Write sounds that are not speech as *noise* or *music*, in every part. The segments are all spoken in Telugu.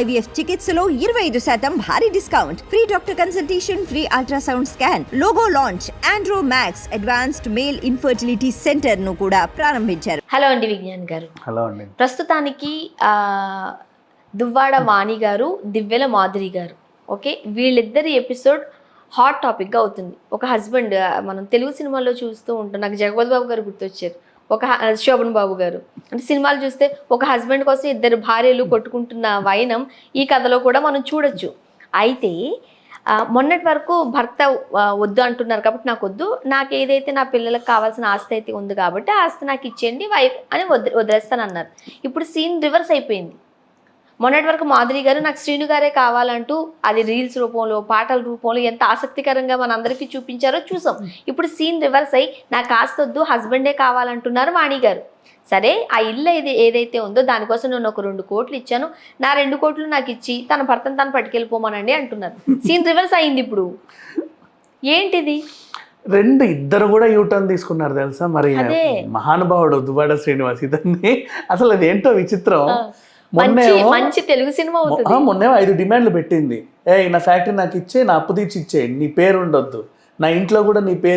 ఐవీఎఫ్ చికిత్సలో ఇరవై ఐదు శాతం భారీ discount. Free doctor consultation free ultrasound scan logo launch Andro Max advanced male infertility సెంటర్ను కూడా ప్రారంభించారు. హలో అండి విజ్ఞాన్ గారు. హలో అండి. ప్రస్తుతానికి దువ్వాడ వాణి గారు దివ్యల మాధురి గారు ఓకే? వీళ్ళిద్దరి ఎపిసోడ్ హాట్ టాపిక్గా అవుతుంది. ఒక హస్బెండ్ మనం తెలుగు సినిమాల్లో చూస్తూ ఉంటాం నాకు జగపతి బాబు గారు గుర్తొచ్చారు. ఒక శోభన్ బాబు గారు. అంటే సినిమాలు చూస్తే ఒక హస్బెండ్ కోసం ఇద్దరు భార్యలు కొట్టుకుంటున్న వైనం ఈ కథలో కూడా మనం చూడొచ్చు. అయితే మొన్నటి వరకు భర్త వద్దు అంటున్నారు కాబట్టి నాకు వద్దు నాకు ఏదైతే నా పిల్లలకు కావాల్సిన ఆస్తి అయితే ఉంది కాబట్టి ఆస్తి నాకు ఇచ్చేయండి వైఫ్ అని వదిలి వదిలేస్తానన్నారు. ఇప్పుడు సీన్ రివర్స్ అయిపోయింది. మొన్నటి వరకు మాధురి గారు నాకు శ్రీను గారే కావాలంటూ అది రీల్స్ రూపంలో పాటల రూపంలో ఎంత ఆసక్తికరంగా మనందరికీ చూపించారో చూసాం. ఇప్పుడు సీన్ రివర్స్ అయ్యి నాకు ఆస్తొద్దు హస్బెండే కావాలంటున్నారు వాణి గారు. సరే ఆ ఇల్లు ఏది ఏదైతే ఉందో దానికోసం నేను ఒక రెండు కోట్లు ఇచ్చాను. నా రెండు కోట్లు నాకు ఇచ్చి తన భర్తను తను పట్టుకెళ్ళిపోమానండి అంటున్నారు. సీన్ రివర్స్ అయింది ఇప్పుడు. ఏంటిది? రెండు ఇద్దరు కూడా యూటర్న్ తీసుకున్నారు తెలుసా? మరి అదే. మహానుభావుడు దుబాడ శ్రీనివాస్ ఇతన్ని. అసలు అది ఏంటో విచిత్రం. మంచి మంచి తెలుగు సినిమా మొన్నేమో ఐదు డిమాండ్లు పెట్టింది. ఏ నా ఫ్యాక్టరీ నాకు ఇచ్చే నా అప్పు తీర్చి ఇచ్చే నీ పేరు ఉండొద్దు. నా ఇంట్లో కూడా నీ పేరు?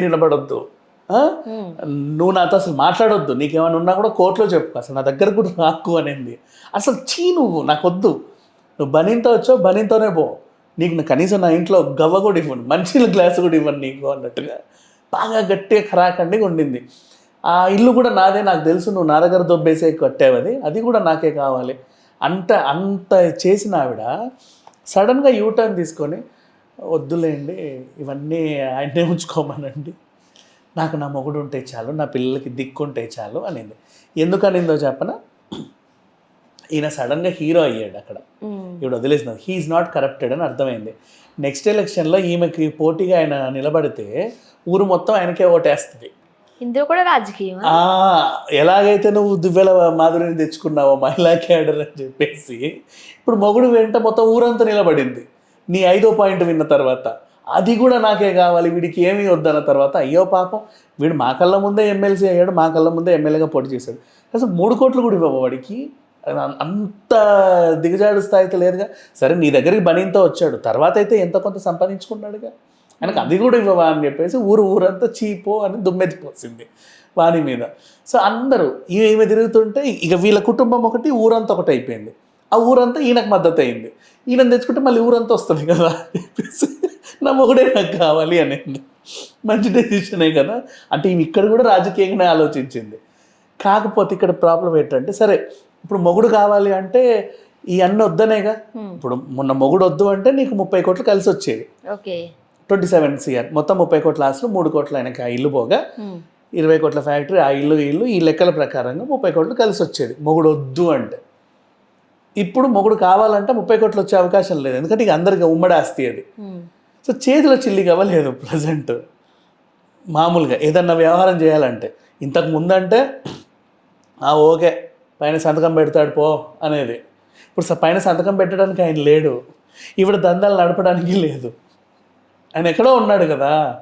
ఉమ్. నువ్వు నాతో అసలు మాట్లాడొద్దు. నీకేమైనా ఉన్నా కూడా కోర్టులో చెప్పుకో అసలు నా దగ్గర కూడా రాకు అనింది. అసలు చీ నువ్వు నాకు వద్దు నువ్వు బనీన్తో వచ్చావు బనీన్తోనే పో. నీకు నా- కనీసం నా ఇంట్లో గవ్వ కూడా ఇవ్వను. మంచిల గ్లాసు కూడా ఇవ్వను నీకు అన్నట్టుగా బాగా గట్టిగా ఖరాఖండిగా ఉండింది. ఆ ఇల్లు కూడా నాదే నాకు తెలుసు. నువ్వు నా దగ్గర దొబ్బేసే కట్టావది అది కూడా నాకే కావాలి. అంత అంత చేసిన ఆవిడ సడన్గా యూటర్న్ తీసుకొని వద్దులేండి ఇవన్నీ ఆయన్నే ఉంచుకోమనండి. నాకు నా మొగుడు ఉంటే చాలు నా పిల్లలకి దిక్కుంటే చాలు అనింది. ఎందుకు అనిందో చెప్పన? ఈయన సడన్గా హీరో అయ్యాడు అక్కడ. ఇప్పుడు వదిలేసిన హీఈస్ నాట్ కరప్టెడ్ అని అర్థమైంది. నెక్స్ట్ ఎలక్షన్లో ఈమెకి పోటీగా ఆయన నిలబడితే ఊరు మొత్తం ఆయనకే ఓటేస్తుంది. ఇందులో కూడా రాజకీయం ఎలాగైతే నువ్వు దువ్వెల మాధురిని తెచ్చుకున్నావో మహిళా క్యాడర్ అని చెప్పేసి ఇప్పుడు మొగుడు వెంట మొత్తం ఊరంతా నిలబడింది. నీ ఐదో పాయింట్ విన్న తర్వాత. అది కూడా నాకే కావాలి వీడికి ఏమీ వద్దన్న తర్వాత. అయ్యో పాపం వీడు మా కళ్ళ ముందే ఎమ్మెల్సీ అయ్యాడు మా కళ్ళ ముందే ఎమ్మెల్యేగా పోటీ చేశాడు. అసలు మూడు కోట్లు కూడా ఇవ్వవు వాడికి. అంత దిగజాడు స్థాయితో లేదుగా. సరే నీ దగ్గరికి బనీంతో వచ్చాడు. తర్వాత అయితే ఎంత కొంత సంపాదించుకున్నాడుగా? ఆయనకు అది కూడా ఇవ్వవా అని చెప్పేసి ఊరు ఊరంతా చీపో అని దుమ్మెత్తిపోసింది వాని మీద. సో అందరూ ఈమె తిరుగుతుంటే ఇక వీళ్ళ కుటుంబం ఒకటి ఊరంతా ఒకటి అయిపోయింది. ఆ ఊరంతా ఈయనకు మద్దతు అయింది. ఈయన తెచ్చుకుంటే మళ్ళీ ఊరంతా వస్తుంది కదా అని చెప్పేసి నా మొగుడే నాకు కావాలి అనేది. మంచి డెసిషనే కదా. అంటే ఈమె ఇక్కడ కూడా రాజకీయంగానే ఆలోచించింది. కాకపోతే ఇక్కడ ప్రాబ్లం ఏంటంటే సరే ఇప్పుడు మొగుడు కావాలి అంటే ఈ అన్న వద్దనేగా. ఇప్పుడు మొన్న మొగుడు వద్దు అంటే నీకు ముప్పై కోట్లు కలిసి వచ్చేది ఓకే. ట్వంటీ సెవెన్ సిఆర్ మొత్తం ముప్పై కోట్ల ఆస్తులు మూడు కోట్ల ఆయనకి ఆ ఇల్లు పోగా ఉమ్. ఇరవై కోట్ల ఫ్యాక్టరీ ఆ ఇల్లు ఇల్లు ఈ లెక్కల ప్రకారంగా ముప్పై కోట్లు కలిసి వచ్చేది. మొగుడు వద్దు అంటే. ఇప్పుడు మొగుడు కావాలంటే ముప్పై కోట్లు వచ్చే అవకాశం లేదు. ఎందుకంటే ఇక అందరికి ఉమ్మడి ఆస్తి అది. ఉమ్. సో చేతిలో చిల్లి కావలేదు ప్రజెంట్. మామూలుగా ఏదన్నా వ్యవహారం చేయాలంటే. ఇంతకు ముందంటే "ఆ, ఓకే పైన సంతకం పెడతాడు పో అనేది. ఇప్పుడు స- పైన సంతకం పెట్టడానికి ఆయన లేడు. ఇప్పుడు దందాలు నడపడానికి లేదు. ఆయన ఎక్కడో ఉన్నాడు కదా.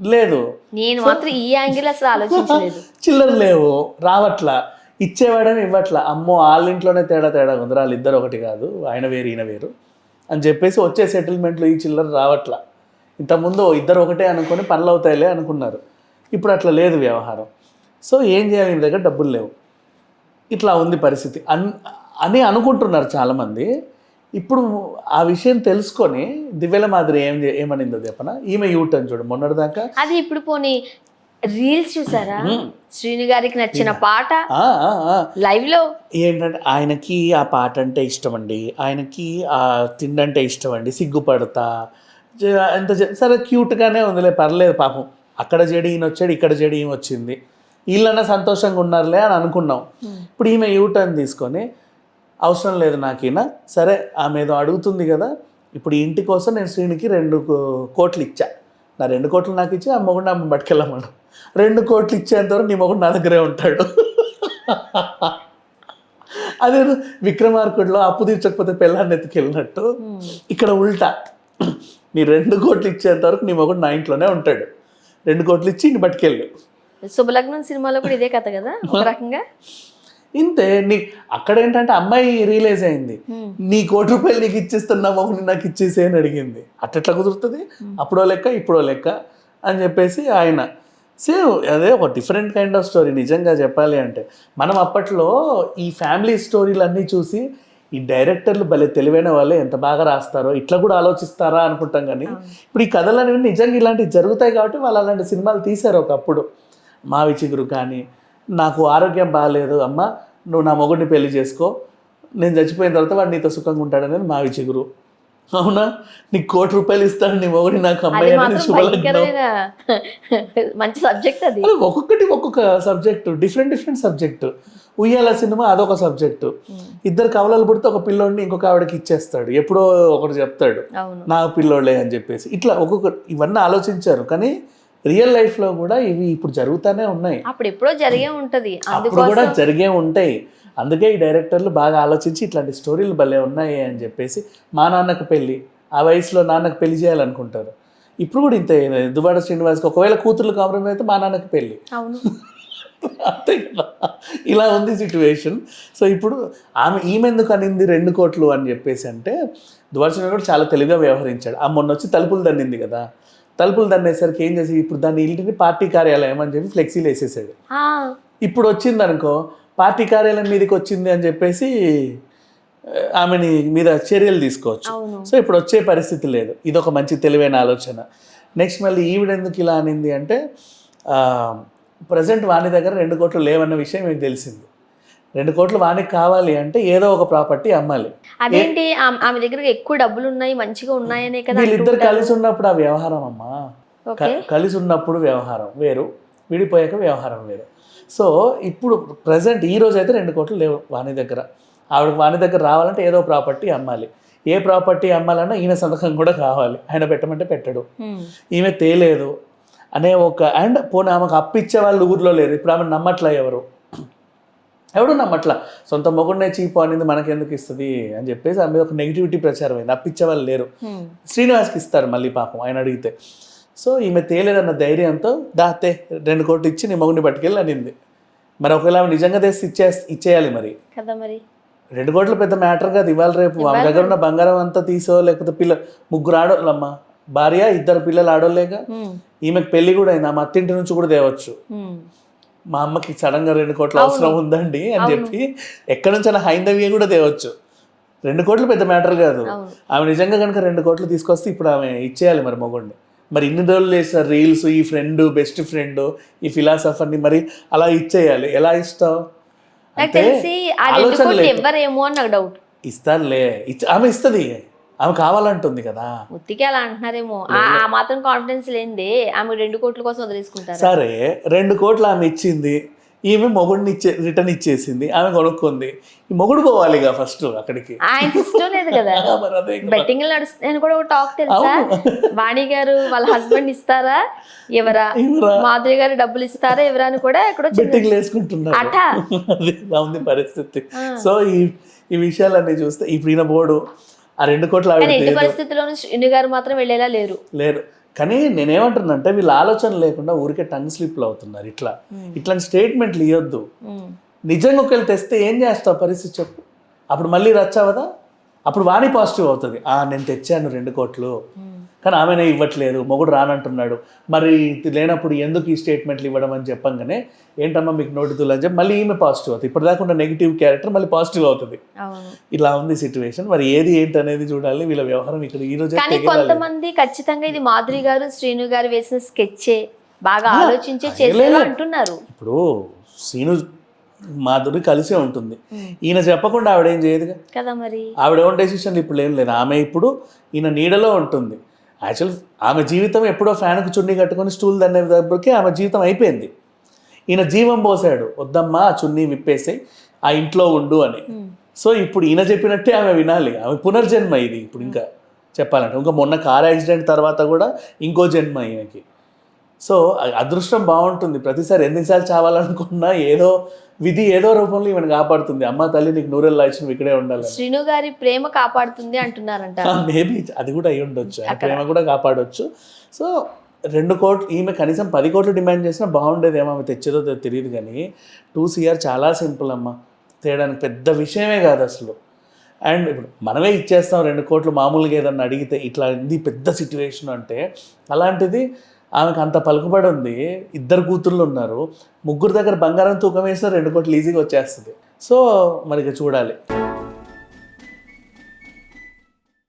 లేదు. నేను మాత్రం ఈ యాంగిల్ అసలు ఆలోచించలేదు. *laughs* చిల్లర లేవు. రావట్లా. ఇచ్చేవాడని ఇవ్వట్లా. అమ్మో వాళ్ళ ఇంట్లోనే తేడా తేడా ఉంది. వాళ్ళు ఇద్దరు ఒకటి కాదు. ఆయన వేరు ఈయన వేరు. అని చెప్పేసి వచ్చే సెటిల్మెంట్లు ఈ చిల్లర రావట్లా. ఇంతకుముందు ఇద్దరు ఒకటే అనుకొని పనులు అవుతాయిలే అనుకున్నారు. ఇప్పుడు అట్లా లేదు వ్యవహారం. సో ఏం చేయాలి? మీ దగ్గర డబ్బులు లేవు. ఇట్లా ఉంది పరిస్థితి. అన్ అని అనుకుంటున్నారు చాలామంది. ఇప్పుడు ఆ విషయం తెలుసుకొని దివ్యల మాదిరి ఏం ఏమనిందో చెప్పన? ఈమె యూటర్న్ చూడు మొన్నటిదాకా అది ఇప్పుడు పోనీ రీల్స్ చూసారా? శ్రీను గారికి నచ్చిన పాట. లైవ్లో ఏంటంటే ఆయనకి ఆ పాట అంటే ఇష్టం అండి ఆయనకి ఆ తిండంటే ఇష్టం అండి సిగ్గుపడతా. ఎంత సరే క్యూట్గానే ఉందిలే పర్లేదు పాపం. అక్కడ చెడి ఈయన వచ్చాడు ఇక్కడ చెడి ఈమె వచ్చింది. వీళ్ళన్నా సంతోషంగా ఉన్నారులే అని అనుకున్నాం. ఇప్పుడు ఈమె యూటర్న్ తీసుకొని అవసరం లేదు నాకు ఈయన సరే ఆమె ఏదో అడుగుతుంది కదా. ఇప్పుడు ఇంటి కోసం నేను శ్రీనికి రెండు కోట్లు ఇచ్చా. నా రెండు కోట్లు నాకు ఇచ్చి ఆ మొగుడు నా పట్టుకెళ్ళమను రెండు కోట్లు ఇచ్చేంత వరకు నీ మొగుడు నా దగ్గరే ఉంటాడు. అదే విక్రమార్కుడిలో అప్పు తీర్చకపోతే పిల్లాన్ని ఎత్తుకెళ్ళినట్టు. ఇక్కడ ఉల్టా. నీ రెండు కోట్లు ఇచ్చేంత వరకు నీ మొగుడు నా ఇంట్లోనే ఉంటాడు. రెండు కోట్లు ఇచ్చి నీ పట్టుకెళ్ళు. శుభలగ్నం సినిమాలో కూడా ఇదే కథ కదా? ఒక రకంగా? ఇంతే నీ అక్కడ ఏంటంటే అమ్మాయి రియలైజ్ అయింది. నీ కోటి రూపాయలు నీకు ఇచ్చేస్తున్నా మొగుని నాకు ఇచ్చేసే అని అడిగింది. అట్లా కుదురుతుంది? అప్పుడో లెక్క ఇప్పుడో లెక్క అని చెప్పేసి ఆయన. సేమ్ అదే ఒక డిఫరెంట్ కైండ్ ఆఫ్ స్టోరీ నిజంగా చెప్పాలి అంటే. మనం అప్పట్లో ఈ ఫ్యామిలీ స్టోరీలు అన్నీ చూసి ఈ డైరెక్టర్లు భలే తెలివైన వాళ్ళే ఎంత బాగా రాస్తారో ఇట్లా కూడా ఆలోచిస్తారా అనుకుంటాం కానీ ఇప్పుడు ఈ కథలు అనేవి నిజంగా ఇలాంటివి జరుగుతాయి కాబట్టి వాళ్ళు అలాంటి సినిమాలు తీశారు ఒకప్పుడు. మావి చిగురు కానీ నాకు ఆరోగ్యం బాగాలేదు అమ్మ నువ్వు నా మొగుడిని పెళ్ళి చేసుకో. నేను చచ్చిపోయిన తర్వాత వాడు నీతో సుఖంగా ఉంటాడని మావి చిగురు అవునా? నీకు కోటి రూపాయలు ఇస్తాడు నీ మొగుడి నాకు అమ్మాయి *laughs* మంచి సబ్జెక్ట్ అది. ఒక్కొక్కటి ఒక్కొక్క subject different different subject Uyyala cinema అదొక సబ్జెక్టు ఇద్దరు కవలలు పుడితే ఒక పిల్లోడిని ఇంకొక ఆవిడకి ఇచ్చేస్తాడు. ఎప్పుడో ఒకటి చెప్తాడు నా పిల్లోళ్ళే అని చెప్పేసి. ఇట్లా ఒక్కొక్క ఇవన్నీ ఆలోచించారు. కానీ రియల్ లైఫ్లో కూడా ఇవి ఇప్పుడు జరుగుతూనే ఉన్నాయి. అప్పుడు ఎప్పుడో జరిగే ఉంటది. అప్పుడు కూడా జరిగే ఉంటాయి. అందుకే ఈ డైరెక్టర్లు బాగా ఆలోచించి ఇట్లాంటి స్టోరీలు భలే ఉన్నాయి అని చెప్పేసి మా నాన్నకు పెళ్ళి ఆ వయసులో నాన్నకు పెళ్ళి చేయాలనుకుంటారు. ఇప్పుడు కూడా ఇంతే దుబాడ శ్రీనివాస్కి ఒకవేళ కూతుర్లు కాంప్రమైజ్ అయితే మా నాన్నకి పెళ్ళి. *laughs* అంతే కదా? ఇలా ఉంది సిచ్యువేషన్ సో ఇప్పుడు ఆమె ఈమె ఎందుకు అనింది రెండు కోట్లు అని చెప్పేసి అంటే దువర్శన కూడా చాలా తెలివిగా వ్యవహరించాడు. ఆ మొన్న వచ్చి తలుపులు దన్నింది కదా? తలుపులు దన్నేసరికి ఏం చేసి ఇప్పుడు దాన్ని ఇంటిని పార్టీ కార్యాలయం అని చెప్పి ఫ్లెక్సీలు వేసేసాడు. ఇప్పుడు వచ్చింది అనుకో పార్టీ కార్యాలయం మీదకి వచ్చింది అని చెప్పేసి ఆమెని మీద చర్యలు తీసుకోవచ్చు. సో ఇప్పుడు వచ్చే పరిస్థితి లేదు. ఇది ఒక మంచి తెలివైన ఆలోచన. నెక్స్ట్ మళ్ళీ ఈవిడ ఎందుకు ఇలా అనింది అంటే ప్రజెంట్ వాణి దగ్గర రెండు కోట్లు లేవన్న విషయం మీకు తెలిసింది. రెండు కోట్లు వానికి కావాలి అంటే ఏదో ఒక ప్రాపర్టీ అమ్మాలి. అదేంటి? ఆమె దగ్గర ఎక్కువ డబ్బులు ఉన్నాయి మంచిగా ఉన్నాయనే కదా వీళ్ళిద్దరు. కలిసి ఉన్నప్పుడు ఆ వ్యవహారం అమ్మా. కలిసి ఉన్నప్పుడు వ్యవహారం వేరు విడిపోయాక వ్యవహారం వేరు. సో ఇప్పుడు ప్రజెంట్ ఈ రోజు అయితే రెండు కోట్లు లేవు వాణి దగ్గర. ఆవిడ వాణి దగ్గర రావాలంటే ఏదో ప్రాపర్టీ అమ్మాలి. ఏ ప్రాపర్టీ అమ్మాలన్నా ఈయన సంతకం కూడా కావాలి. ఆయన పెట్టమంటే పెట్టడు. ఈమె తేలేదు. అనే ఒక అండ్ పోనీ ఆమెకు అప్పిచ్చే వాళ్ళు ఊర్లో లేరు. ఇప్పుడు ఆమె నమ్మట్లా ఎవరు? ఎవడు నమ్మట్లా సొంత మొగుడినే చీపు అనేది మనకెందుకు ఇస్తుంది అని చెప్పేసి ఆమె ఒక నెగిటివిటీ ప్రచారం అయింది అప్పిచ్చే వాళ్ళు లేరు. శ్రీనివాస్కి ఇస్తారు మళ్ళీ పాపం ఆయన అడిగితే. సో ఈమె తేలేదన్న ధైర్యంతో దాతే రెండు కోట్లు ఇచ్చి నీ మొగుడిని పట్టుకెళ్ళి అనింది. మరి ఒకవేళ ఆమె నిజంగా తెసి ఇచ్చే ఇచ్చేయాలి మరి. కదా మరి. రెండు కోట్లు పెద్ద మ్యాటర్ కాదు ఇవాళ రేపు. ఆమె దగ్గర ఉన్న బంగారం అంతా తీసో లేకపోతే పిల్ల ముగ్గురు ఆడోళ్ళమ్మ భార్య ఇద్దరు పిల్లలు ఆడోళ్ళేగా. ఈమెకు పెళ్ళి కూడా అయింది. ఆమె అత్తింటి నుంచి కూడా తేవచ్చు. మా అమ్మకి సడన్గా రెండు కోట్ల. అవసరం ఉందండి అని. చెప్పి ఎక్కడి నుంచి అలా హైందవ్య కూడా తేవచ్చు. రెండు కోట్లు పెద్ద మ్యాటర్ కాదు. ఆమె నిజంగా కనుక రెండు కోట్లు తీసుకొస్తే ఇప్పుడు ఆమె ఇచ్చేయాలి మరి మొగుడిని. మరి ఇన్ని రోజులు చేసిన రీల్స్ ఈ ఫ్రెండ్ బెస్ట్ ఫ్రెండ్ ఈ ఫిలాసఫర్ని మరి అలా ఇచ్చేయాలి. ఎలా ఇస్తావు? నాకు తెలిసి అని నాకు డౌట్ ఇస్తానులే ఆమె ఇస్తుంది. ఆమె కావాలంటుంది కదా. ఉత్తికే అలా అంటున్నారేమో. ఆ మాత్రం కాన్ఫిడెన్స్ లేనిదే ఆమె రెండు కోట్ల కోసం వదిలేసుకుంటారు. సరే రెండు కోట్లు ఆమె ఇచ్చింది ఈమె మొగుడిని ఇచ్చే రిటర్న్ ఇచ్చేసింది ఆమె కొనుక్కుంది. ఈ మొగుడు పోవాలి ఇక ఫస్ట్ అక్కడికి. ఆయనకి ఇష్టం లేదు కదా. *laughs* బెట్టింగ్ నడుస్తాయని కూడా ఒక టాక్ తెలుసా? వాణి గారు వాళ్ళ హస్బెండ్ ఇస్తారా? ఎవరా? మాధురి గారు డబ్బులు ఇస్తారా? ఎవరా అని కూడా ఎక్కడో చిన్న బెట్టింగ్లు వేసుకుంటున్నారు *laughs* ఉంది పరిస్థితి. సో ఈ ఈ విషయాలన్నీ చూస్తే ఇప్పుడు ఈయన బోర్డు ఆ రెండు కోట్ల ఎట్టి లేదు పరిస్థితుల్లోనూ శ్రీను గారు మాత్రం వెళ్ళేలా లేరు. లేరు. కానీ నేనేమంటున్నానంటే వీళ్ళ ఆలోచన లేకుండా ఊరికే టంగ్ స్లిప్లు అవుతున్నారు ఇట్లా. ఇట్లాంటి స్టేట్మెంట్లు ఇవ్వద్దు. నిజంగా ఒకవేళ తెస్తే ఏం చేస్తావు పరిస్థితి చెప్పు. అప్పుడు మళ్ళీ రచ్చవదా అప్పుడు వాణి పాజిటివ్ అవుతుంది. ఆ నేను తెచ్చాను రెండు కోట్లు. కానీ ఆమెనే ఇవ్వట్లేదు మొగుడు రానంటున్నాడు. మరి లేనప్పుడు ఎందుకు ఈ స్టేట్మెంట్లు ఇవ్వడం అని చెప్పంగానే ఏంటమ్మా మీకు నోటితులు అని చెప్పి మళ్ళీ ఈమె పాజిటివ్ అవుతుంది. ఇప్పటిదాకా ఉన్న నెగిటివ్ క్యారెక్టర్ మళ్ళీ పాజిటివ్ అవుతుంది. ఇలా ఉంది సిచ్యువేషన్ మరి ఏది ఏంటి అనేది చూడాలి వీళ్ళ వ్యవహారం ఇక్కడ ఈ రోజే కానీ. కొంతమంది ఖచ్చితంగా ఇది మాధురి గారు శ్రీను గారు వేసిన స్కెచ్చే బాగా ఆలోచించే చేసేలా. అంటున్నారు. ఇప్పుడు సీను మాధురి కలిసే ఉంటుంది. ఈయన చెప్పకుండా ఆవిడ ఏం చేయదుగా? కదా మరి. ఆవిడ ఓన్ డెసిషన్ ఇప్పుడు ఏం లేదు. ఆమె ఇప్పుడు ఈయన నీడలో ఉంటుంది. యాక్చువల్ ఆమె జీవితం ఎప్పుడో ఫ్యాన్కు చున్నీ కట్టుకొని స్టూల్ దన్నే దగ్గరికి ఆమె జీవితం అయిపోయింది. ఈయన జీవం పోసాడు వద్దమ్మా ఆ చున్నీ విప్పేసి ఆ ఇంట్లో ఉండు అని. ఉమ్. సో ఇప్పుడు ఈయన చెప్పినట్టే ఆమె వినాలి. ఆమె పునర్జన్మ ఇది ఇప్పుడు ఇంకా చెప్పాలంటే. ఇంకా మొన్న కార్ యాక్సిడెంట్ తర్వాత కూడా ఇంకో జన్మ ఈయనకి. సో అదృష్టం బాగుంటుంది. ప్రతిసారి ఎన్నిసార్లు చావాలనుకున్నా ఏదో విధి ఏదో రూపంలో ఈమెను కాపాడుతుంది. అమ్మ తల్లి నీకు నూరెళ్ళ ఇచ్చిన ఇక్కడే ఉండాలి శ్రీను గారి ప్రేమ కాపాడుతుంది అంటున్నారంట. మేబీ అది కూడా అయి ఉండొచ్చు. ప్రేమ కూడా కాపాడొచ్చు. సో రెండు కోట్లు ఈమె కనీసం పది కోట్లు డిమాండ్ చేసినా బాగుండేది ఏమో ఆమె తెచ్చేదో తెలియదు కానీ టూ సిఆర్ చాలా సింపుల్ అమ్మ. తేయడానికి పెద్ద విషయమే కాదు అసలు. అండ్ ఇప్పుడు మనమే ఇచ్చేస్తాం రెండు కోట్లు మామూలుగా ఏదన్నా అడిగితే ఇట్లా ఇది పెద్ద సిచ్యువేషన్ అంటే అలాంటిది ఆమెకు అంత పలుకుబడి ఉంది. ఇద్దరు కూతుర్లు ఉన్నారు. ముగ్గురు దగ్గర బంగారం తూకం వేస్తే రెండు కోట్లు ఈజీగా వచ్చేస్తుంది. సో మనకి చూడాలి.